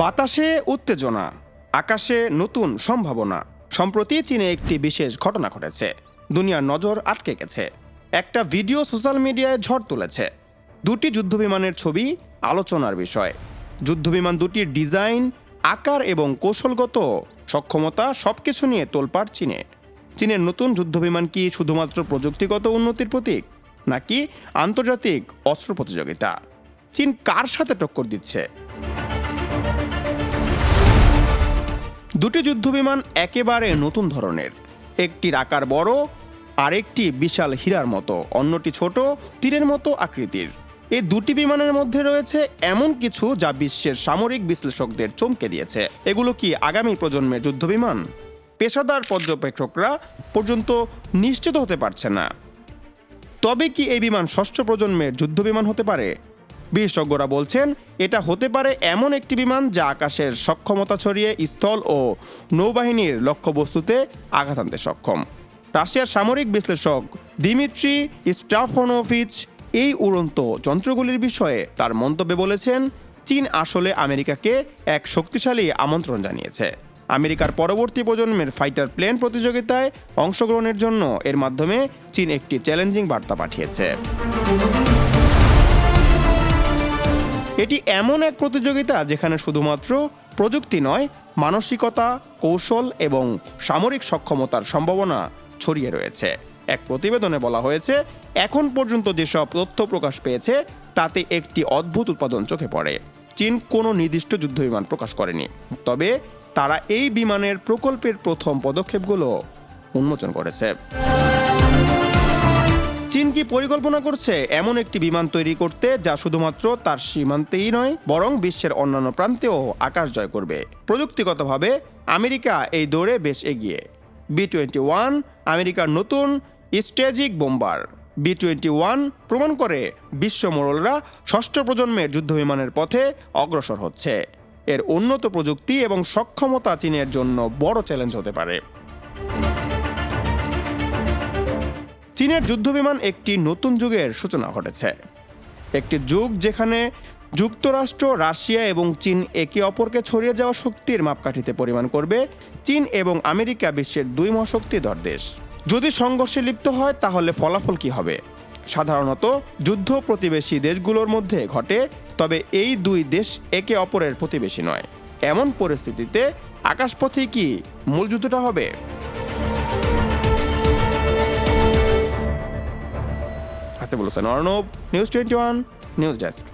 বাতাসে উত্তেজনা, আকাশে নতুন সম্ভাবনা। সম্প্রতি চীনে একটি বিশেষ ঘটনা ঘটেছে। দুনিয়ার নজর আটকে গেছে। একটা ভিডিও সোশ্যাল মিডিয়ায় ঝড় তুলেছে। দুটি যুদ্ধবিমানের ছবি আলোচনার বিষয়। যুদ্ধবিমান দুটির ডিজাইন, আকার এবং কৌশলগত সক্ষমতা সব কিছু নিয়ে তোলপাড় চীনে। চীনের নতুন যুদ্ধবিমান কি শুধুমাত্র প্রযুক্তিগত উন্নতির প্রতীক, নাকি আন্তর্জাতিক অস্ত্র প্রতিযোগিতা? চীন কার সাথে টক্কর দিচ্ছে? দুটি যুদ্ধবিমান একেবারে নতুন ধরনের। একটির আকার বড়, আরেকটি বিশাল হীরার মতো, অন্যটি ছোট, তীরের মতো আকৃতির। এই দুটি বিমানের মধ্যে রয়েছে এমন কিছু যা বিশ্বের সামরিক বিশ্লেষকদের চমকে দিয়েছে। এগুলো কি আগামী প্রজন্মের যুদ্ধবিমান? পেশাদার পর্যবেক্ষকরা পর্যন্ত নিশ্চিত হতে পারছে না। তবে কি এই বিমান ষষ্ঠ প্রজন্মের যুদ্ধবিমান হতে পারে? বিশেষজ্ঞরা বলছেন, এটা হতে পারে এমন একটি বিমান যা আকাশের সক্ষমতা ছড়িয়ে স্থল ও নৌবাহিনীর লক্ষ্যবস্তুতে আঘাত আনতে সক্ষম। রাশিয়ার সামরিক বিশ্লেষক দিমিত্রি স্টাফনোভিচ এই উড়ন্ত যন্ত্রগুলির বিষয়ে তার মন্তব্যে বলেছেন, চীন আসলে আমেরিকাকে এক শক্তিশালী আমন্ত্রণ জানিয়েছে। আমেরিকার পরবর্তী প্রজন্মের ফাইটার প্লেন প্রতিযোগিতায় অংশগ্রহণের জন্য এর মাধ্যমে চীন একটি চ্যালেঞ্জিং বার্তা পাঠিয়েছে। এটি এমন এক প্রতিযোগিতা যেখানে শুধুমাত্র প্রযুক্তি নয়, মানসিকতা, কৌশল এবং সামরিক সক্ষমতার সম্ভাবনা ছড়িয়ে রয়েছে। এক প্রতিবেদনে বলা হয়েছে, এখন পর্যন্ত যেসব তথ্য প্রকাশ পেয়েছে, তাতে একটি অদ্ভুত উৎপাদন চোখে পড়ে। চীন কোনো নির্দিষ্ট যুদ্ধবিমান প্রকাশ করেনি। তবে তারা এই বিমানের প্রকল্পের প্রথম পদক্ষেপগুলো উন্মোচন করেছে। কি পরিকল্পনা করছে? এমন একটি বিমান তৈরি করতে যা শুধুমাত্র তার সীমান্তেই নয়, বরং বিশ্বের অন্যান্য প্রান্তেও আকাশ জয় করবে। প্রযুক্তিগতভাবে আমেরিকা এই দৌড়ে বেশ এগিয়ে। বি টোয়েন্টি ওয়ান আমেরিকার নতুন strategic bomber. B twenty one প্রমাণ করে বিশ্ব মোড়লরা ষষ্ঠ প্রজন্মের যুদ্ধবিমানের পথে অগ্রসর হচ্ছে। এর উন্নত প্রযুক্তি এবং সক্ষমতা চীনের জন্য বড় চ্যালেঞ্জ হতে পারে। চীনের যুদ্ধবিমান একটি নতুন যুগের সূচনা ঘটেছে। একটি যুগ যেখানে যুক্তরাষ্ট্র, রাশিয়া এবং চীন একে অপরকে ছড়িয়ে যাওয়া শক্তির মাপকাঠিতে পরিমাণ করবে। চীন এবং আমেরিকা বিশ্বের দুই মহাশক্তিধর দেশ। যদি সংঘর্ষে লিপ্ত হয়, তাহলে ফলাফল কি হবে? সাধারণত যুদ্ধ প্রতিবেশী দেশগুলোর মধ্যে ঘটে, তবে এই দুই দেশ একে অপরের প্রতিবেশী নয়। এমন পরিস্থিতিতে আকাশপথেই কি মূল যুদ্ধটা হবে? Hasibul Hossain Arnab news twenty one news desk